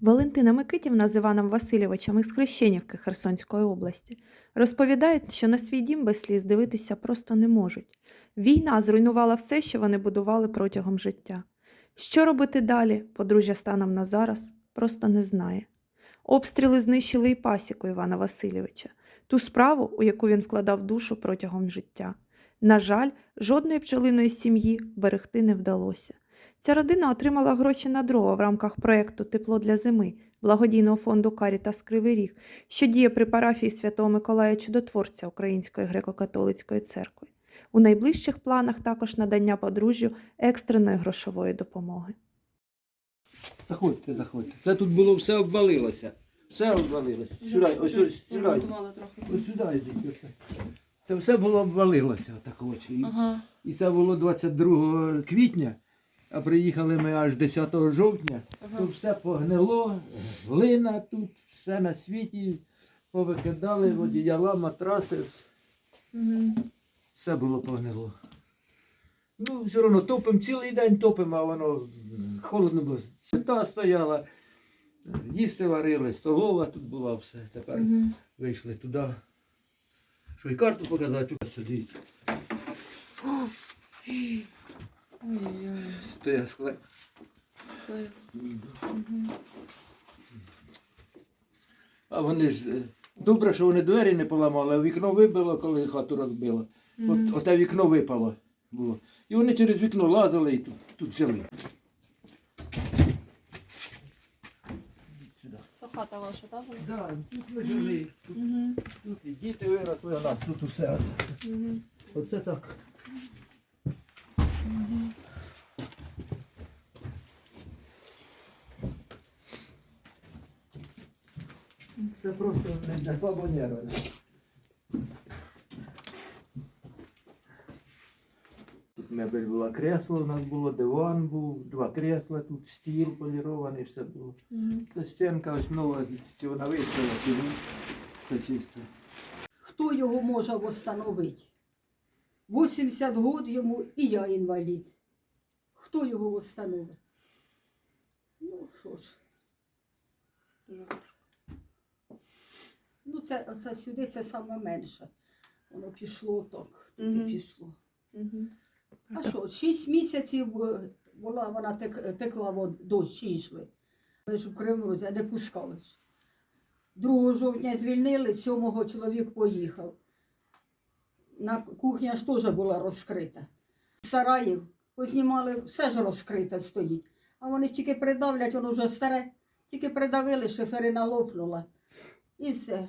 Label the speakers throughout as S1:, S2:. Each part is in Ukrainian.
S1: Валентина Микитівна з Іваном Васильовичем із Хрещенівки Херсонської області розповідають, що на свій дім без сліз дивитися просто не можуть. Війна зруйнувала все, що вони будували протягом життя. Що робити далі, подружжя станом на зараз, просто не знає. Обстріли знищили і пасіку Івана Васильовича, ту справу, у яку він вкладав душу протягом життя. На жаль, жодної пчелиної сім'ї берегти не вдалося. Ця родина отримала гроші на дрова в рамках проєкту Тепло для зими благодійного фонду Карітас Кривий Ріг, що діє при парафії Святого Миколая Чудотворця Української греко-католицької церкви. У найближчих планах також надання подружжю екстреної грошової допомоги.
S2: Заходьте, заходьте. Це тут було все обвалилося. Все обвалилося. Сюди, ось сюди.
S3: Трохи.
S2: Ось сюди йдіть. Це все було обвалилося. Так ось. І,
S3: Ага.
S2: і це було 22 квітня, а приїхали ми аж 10 жовтня.
S3: Ага.
S2: То все погнило, глина тут, все на світі, повикидали одіяла, матраси,
S3: Мгм.
S2: все було погнило. Ну, все одно топимо, цілий день топимо, а воно холодно було. Свята стояла, їсти варили, столова тут була все. Тепер
S3: Мгм.
S2: вийшли туди. Що і карту показати, ось дивіться.
S3: Ой-ой-ой.
S2: То я скле...
S3: Ой.
S2: А вони ж е, добре, що вони двері не поламали, а вікно вибило, коли хату розбило. От оте вікно випало було. І вони через вікно лазили і тут, тут.
S3: То хата ваша, так? була?
S2: Да, тут ми жили. Тут, і діти виросли, у нас тут усе. Оце так. Це просто для слабо. Тут мебель була кресло, у нас було диван був, два кресла, тут стіл полірований, все було. Це стінка ось нова, вона вийшла, це чисто.
S4: Хто його може встановити? 80 років йому і я інвалід. Хто його встановить? Ну що ж, це, оце сюди це саме менше. Воно пішло так, туди
S3: Мгм.
S4: пішло.
S3: Мгм.
S4: А що, 6 місяців е, була, вона тек, текла вод, дощі йшли. Ми ж у Кривнозі не пускали ж. 2 жовтня звільнили, 7 чоловік поїхав. На кухня ж теж була розкрита. Сараїв познімали, все ж розкрите стоїть. А вони тільки придавлять, воно вже старе, тільки придавили, шиферина лопнула. І все.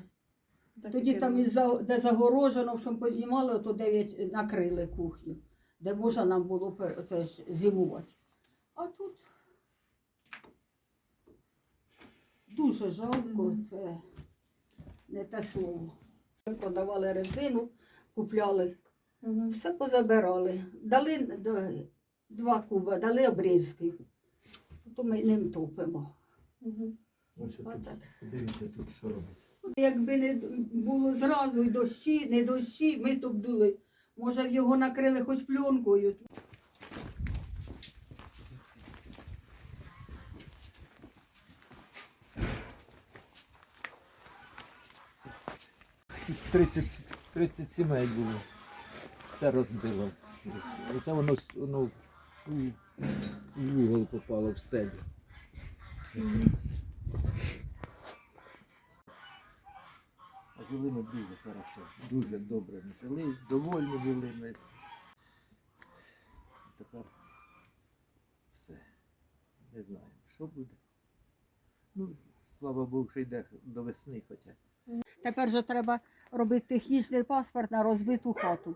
S3: Так
S4: Тоді там, із за- де загорожено, що познімали, то дев'ять накрили кухню, де можна нам було оце ж зимувати. А тут дуже жалко, це не те слово. Ми продавали резину, купляли, все позабирали. Дали два куба, дали обрізки. То ми ним топимо.
S2: Дивіться тут, що робить.
S4: Якби не було зразу і дощі, не дощі, ми тут дули. Може, б його накрили хоч пленкою.
S2: Із 30, 30 сімей було. Все розбило. Оце воно, воно у вугол попало в стелю. А жили ми дуже хорошо, дуже добре ми жили, довольні були ми. Тепер все. Не знаємо, що буде. Ну, слава Богу, що йде до весни хоча.
S4: Тепер же треба робити технічний паспорт на розбиту хату,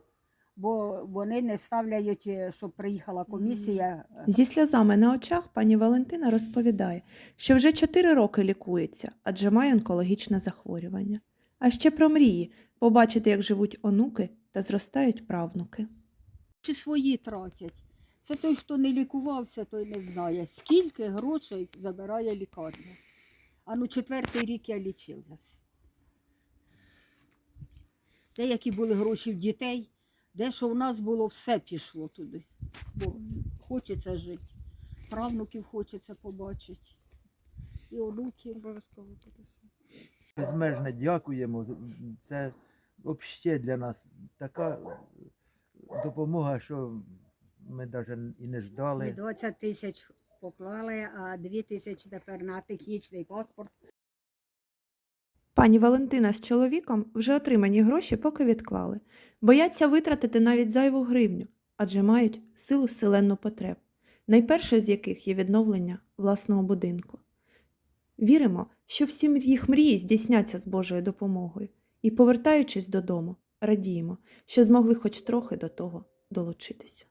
S4: бо вони не ставляють, е, щоб приїхала комісія.
S1: Зі сльозами на очах пані Валентина розповідає, що вже 4 роки лікується, адже має онкологічне захворювання. А ще про мрії побачити, як живуть онуки та зростають правнуки.
S4: Чи свої тратять. Це той, хто не лікувався, той не знає, скільки грошей забирає лікарня. А ну четвертий рік я лічилась. Деякі були гроші в дітей, де що в нас було, все пішло туди. Бо хочеться жити, правнуків хочеться побачити.
S5: і онуки.
S3: Обов'язково буде все.
S2: Безмежне дякуємо. Це взагалі для нас така допомога, що ми навіть і не ждали.
S5: 20 тисяч поклали, а 2 тисячі тепер на технічний паспорт.
S1: Пані Валентина з чоловіком вже отримані гроші поки відклали. Бояться витратити навіть зайву гривню, адже мають силу селенну потреб, найперше з яких є відновлення власного будинку. Віримо, що всі їх мрії здійсняться з Божою допомогою, і, повертаючись додому, радіємо, що змогли хоч трохи до того долучитися.